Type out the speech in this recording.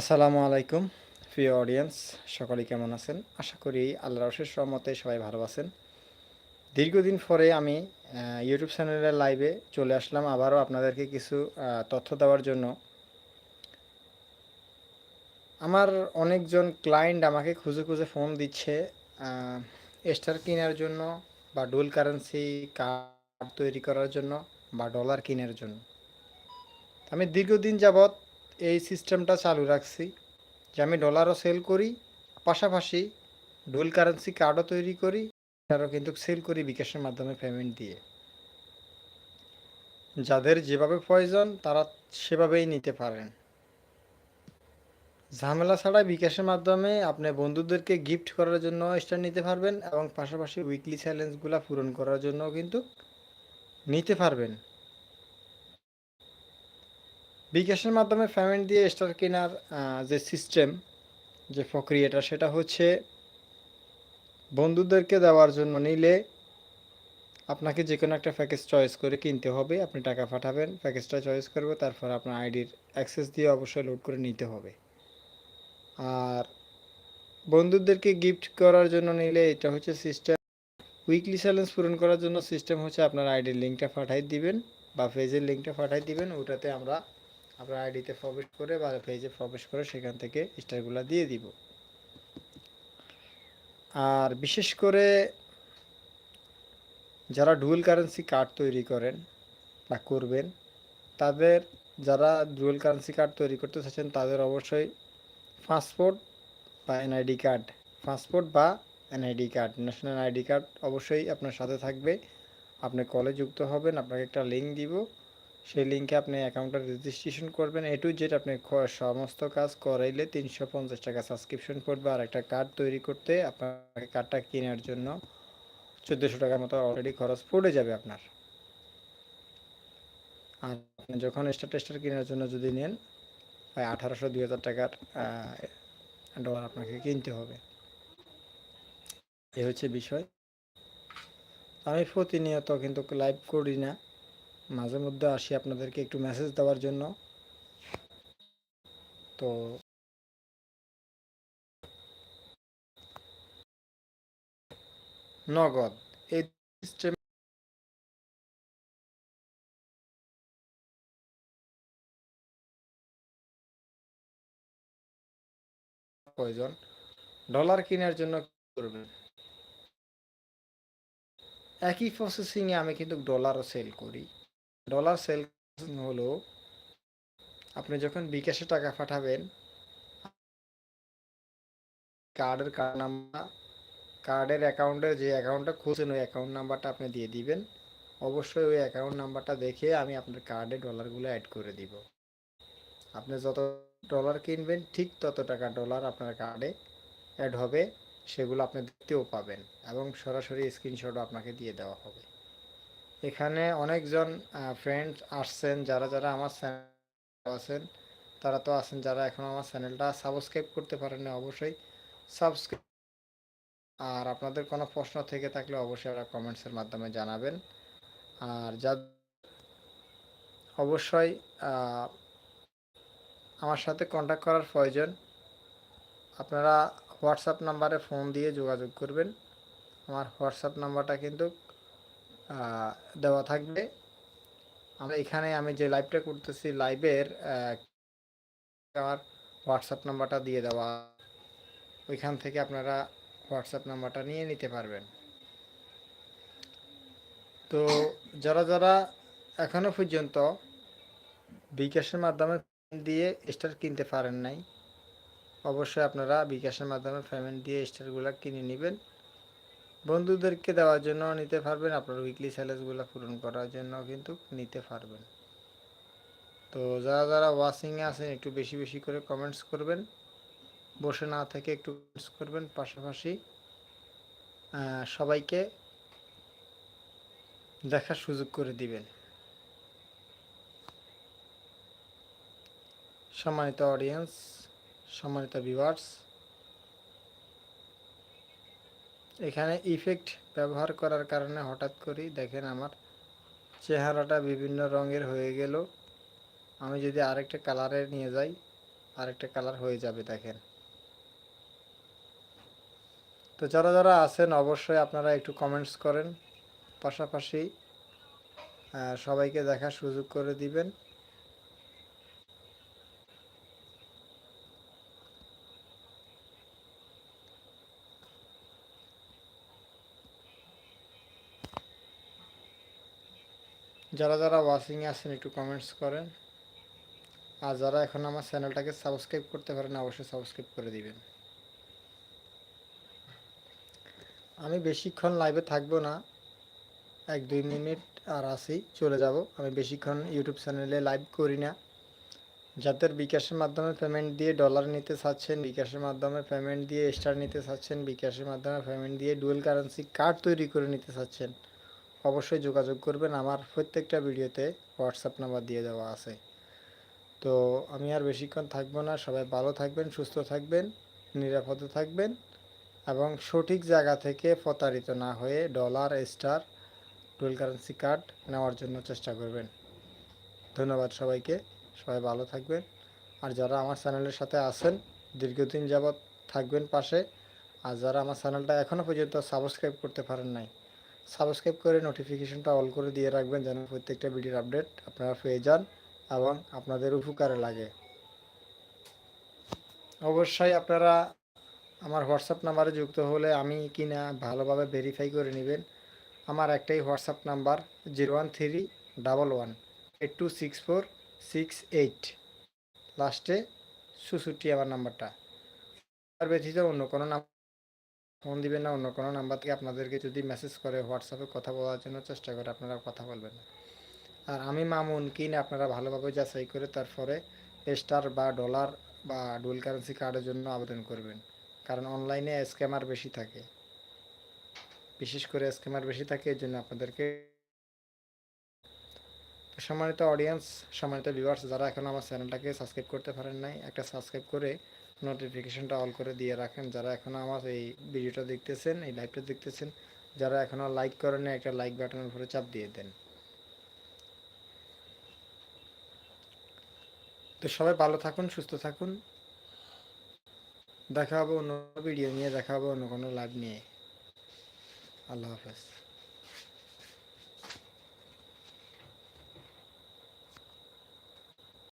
আসসালামু আলাইকুম, প্রিয় অডিয়েন্স সকলে কেমন আছেন? আশা করি আল্লাহর অশেষ রহমতে সবাই ভালো আছেন। দীর্ঘদিন পরে আমি ইউটিউব চ্যানেলের লাইভে চলে আসলাম। আবারও আপনাদেরকে কিছু তথ্য দেওয়ার জন্য। আমার অনেকজন ক্লায়েন্ট আমাকে খুঁজে খুঁজে ফোন দিচ্ছে স্টার কেনার জন্য বা ডুল কারেন্সি কার্ড তৈরি করার জন্য বা ডলার কেনার জন্য। আমি দীর্ঘদিন যাবৎ এই সিস্টেমটা চালু রাখছি যে আমি ডলারও সেল করি, পাশাপাশি ডুয়েল কারেন্সি কার্ডও তৈরি করি তারও কিন্তু সেল করি বিকাশের মাধ্যমে পেমেন্ট দিয়ে। যাদের যেভাবে প্রয়োজন তারা সেভাবেই নিতে পারেন। ঝামেলা ছাড়া বিকাশের মাধ্যমে আপনি বন্ধুদেরকে গিফট করার জন্য স্টার নিতে পারবেন এবং পাশাপাশি উইকলি চ্যালেঞ্জগুলো পূরণ করার জন্য কিন্তু নিতে পারবেন। বিকাশের মাধ্যমে পেমেন্ট দিয়ে স্টার কেনার যে সিস্টেম যে প্রক্রিয়াটা, সেটা হচ্ছে বন্ধুদেরকে দেওয়ার জন্য নিলে আপনাকে যে কোনো একটা প্যাকেজ চয়েস করে কিনতে হবে। আপনি টাকা পাঠাবেন প্যাকেজটা চয়েস করবে, তারপর আপনার আইডির অ্যাক্সেস দিয়ে অবশ্যই লোড করে নিতে হবে। আর বন্ধুদেরকে গিফট করার জন্য নিলে এটা হচ্ছে সিস্টেম উইকলি চ্যালেঞ্জ পূরণ করার জন্য সিস্টেম হচ্ছে আপনার আইডির লিঙ্কটা পাঠাই দিবেন বা পেজের লিঙ্কটা পাঠাই দিবেন। ওটাতে আমরা আপনার আইডিতে প্রবেশ করে বা পেজে প্রবেশ করে সেখান থেকে স্টারগুলো দিয়ে দিব। আর বিশেষ করে যারা ডুয়েল কারেন্সি কার্ড তৈরি করেন বা করবেন, তাদের যারা ডুয়েল কারেন্সি কার্ড তৈরি করতে চাচ্ছেন, তাদের অবশ্যই পাসপোর্ট বা এনআইডি কার্ড পাসপোর্ট বা NID card national ID card অবশ্যই আপনার সাথে থাকবে। আপনি কলে যুক্ত হবেন, আপনাকে একটা লিঙ্ক দিব। সেই লিঙ্কে আপনি অ্যাকাউন্টটা রেজিস্ট্রেশন করবেন। এ টু জেড আপনি সমস্ত কাজ করাইলে তিনশো পঞ্চাশ টাকা সাবস্ক্রিপশন পড়বে। আর একটা কার্ড তৈরি করতে আপনাকে কার্ডটা কেনার জন্য চোদ্দোশো টাকার মতো অলরেডি খরচ পড়ে যাবে আপনার। আর আপনি যখন স্টার টেস্টার কেনার জন্য যদি নেন প্রায় আঠারোশো, দুই হাজার টাকার ডলার আপনাকে কিনতে হবে। এ হচ্ছে বিষয়। আমি প্রতিনিয়ত কিন্তু লাইভ করি না। মাঝে মধ্যে আসি আপনাদেরকে একটু মেসেজ দেওয়ার জন্য। তো নগদ, এই সিস্টেম প্রয়োজন। ডলার কেনার জন্য করবেন? একই প্রসেসিংয়ে আমি কিন্তু ডলারও সেল করি। ডলার সেল হলো, আপনি যখন বিকাশে টাকা পাঠাবেন কার্ডের কার্ড নাম্বার কার্ডের অ্যাকাউন্টে যে অ্যাকাউন্টটা খুলছেন, ওই অ্যাকাউন্ট নাম্বারটা আপনি দিয়ে দিবেন। অবশ্যই ওই অ্যাকাউন্ট নাম্বারটা দেখে আমি আপনার কার্ডে ডলারগুলো অ্যাড করে দিব। আপনি যত ডলার কিনবেন, ঠিক তত টাকা ডলার আপনার কার্ডে অ্যাড হবে, সেগুলো আপনি দেখতেও পাবেন এবং সরাসরি স্ক্রিনশটও আপনাকে দিয়ে দেওয়া হবে। এখানে অনেকজন ফ্রেন্ডস আসছেন, যারা যারা আমার চ্যানেল আছেন, তারা তো আছেন, যারা এখন আমার চ্যানেলটা সাবস্ক্রাইব করতে পারেন না অবশ্যই। সাবস্ক্রাইব আর আপনাদের কোনো প্রশ্ন থেকে থাকলে অবশ্যই আপনারা কমেন্টসের মাধ্যমে জানাবেন। আর যা, অবশ্যই আমার সাথে কন্ট্যাক্ট করার প্রয়োজন। আপনারা হোয়াটসঅ্যাপ নাম্বারে ফোন দিয়ে যোগাযোগ করবেন। আমার হোয়াটসঅ্যাপ নাম্বারটা কিন্তু দেওয়া থাকবে। আমরা এখানে আমি যে লাইভটা করতেছি লাইভের আমার হোয়াটসঅ্যাপ নাম্বারটা দিয়ে দেওয়া। ওইখান থেকে আপনারা হোয়াটসঅ্যাপ নাম্বারটা নিয়ে নিতে পারবেন। তো যারা যারা এখনও পর্যন্ত বিকাশের মাধ্যমে দিয়ে স্টার কিনতে পারেন নাই, অবশ্যই আপনারা বিকাশের মাধ্যমে পেমেন্ট দিয়ে স্টারগুলো কিনে নেবেন। বন্ধুদেরকে দেওয়ার জন্য নিতে পারবেন, আপনার উইকলি স্যালেজগুলো পূরণ করার জন্য কিন্তু নিতে পারবেন। তো যারা যারা ওয়াচিংয়ে আছেন, একটু বেশি বেশি করে কমেন্টস করবেন, বসে না থেকে একটু কমেন্টস করবেন, পাশাপাশি সবাইকে দেখার সুযোগ করে দিবেন। সম্মানিত অডিয়েন্স সম্মানিত ভিউয়ার্স এখানে ইফেক্ট ব্যবহার করার কারণে হঠাৎ করেই দেখেন আমার চেহারাটা বিভিন্ন রঙের হয়ে গেল। আমি যদি আরেকটা কালারে নিয়ে যাই, আরেকটা কালার হয়ে যাবে দেখেন। তো যারা যারা আছেন, অবশ্যই আপনারা একটু কমেন্টস করেন। পাশাপাশি সবাইকে দেখার সুযোগ করে দিবেন। যারা যারা ওয়াচিংয়ে আছেন, একটু কমেন্টস করেন। আর যারা এখন আমার চ্যানেলটাকে সাবস্ক্রাইব করতে পারেন, অবশ্যই সাবস্ক্রাইব করে দিবেন। আমি বেশিক্ষণ লাইভে থাকব না। এক দুই মিনিট আর আসি চলে যাব। আমি বেশিক্ষণ ইউটিউব চ্যানেলে লাইভ করি না। যাদের বিকাশের মাধ্যমে পেমেন্ট দিয়ে ডলার নিতে চাচ্ছেন, বিকাশের মাধ্যমে পেমেন্ট দিয়ে স্টার নিতে চাচ্ছেন, বিকাশের মাধ্যমে পেমেন্ট দিয়ে ডুয়েল কারেন্সি কার্ড তৈরি করে নিতে চাচ্ছেন অবশ্যই যোগাযোগ করবেন। আমার প্রত্যেকটা ভিডিওতে হোয়াটসঅ্যাপ নাম্বার দিয়ে দেওয়া আছে। তো আমি আর বেশিক্ষণ থাকব না। সবাই ভালো থাকবেন, সুস্থ থাকবেন, নিরাপদে থাকবেন এবং সঠিক জায়গা থেকে প্রতারিত না হয়ে dollar star dual currency card নেওয়ার জন্য চেষ্টা করবেন। ধন্যবাদ সবাইকে। সবাই ভালো থাকবেন। আর যারা আমার চ্যানেলের সাথে আছেন, দীর্ঘদিন যাবৎ থাকবেন পাশে, আর যারা আমার চ্যানেলটা এখনও পর্যন্ত সাবস্ক্রাইব করতে পারেন নাই সাবস্ক্রাইব করে নোটিফিকেশনটা অল করে দিয়ে রাখবেন যেন প্রত্যেকটা ভিডিওর আপডেট আপনারা পেয়ে যান এবং আপনাদের উপকারে লাগে। অবশ্যই আপনারা আমার হোয়াটসঅ্যাপ নাম্বারে যুক্ত হলে আমি কি না ভালোভাবে ভেরিফাই করে নেবেন। আমার একটাই WhatsApp number zero one three double one eight two six four six eight লাস্টে সুসুটি আমার নাম্বারটা আর ব্যতীত অন্য কোনো নাম্বার ফোন দিবেন না, অন্য কোনো নাম্বার থেকে আপনাদেরকে যদি মেসেজ করে হোয়াটসঅ্যাপে কথা বলার জন্য চেষ্টা করে আপনারা কথা বলবেন। আর আমি মামুন, কি না আপনারা ভালোভাবে যাচাই করে তারপরে স্টার বা ডলার বা ডুয়েল কারেন্সি কার্ডের জন্য আবেদন করবেন। কারণ অনলাইনে স্ক্যামার বেশি থাকে। বিশেষ করে স্ক্যামার বেশি থাকে, এর জন্য আপনাদেরকে সম্মানিত অডিয়েন্স সম্মানিত ভিউয়ার্স যারা এখন আমার চ্যানেলটাকে সাবস্ক্রাইব করতে পারেন নাই, একটা সাবস্ক্রাইব করে নোটিফিকেশনটা অল করে দিয়ে রাখেন। যারা এখনও আমার এই ভিডিওটা দেখতেছেন, এই লাইভটা দেখতেছেন, যারা এখনও লাইক করেন একটা লাইক বাটনের উপরে চাপ দিয়ে দেন। তো সবাই ভালো থাকুন, সুস্থ থাকুন। দেখা হবে অন্য ভিডিও নিয়ে, দেখা হবে অন্য কোনো লাইভ নিয়ে। আল্লাহ হাফেজ।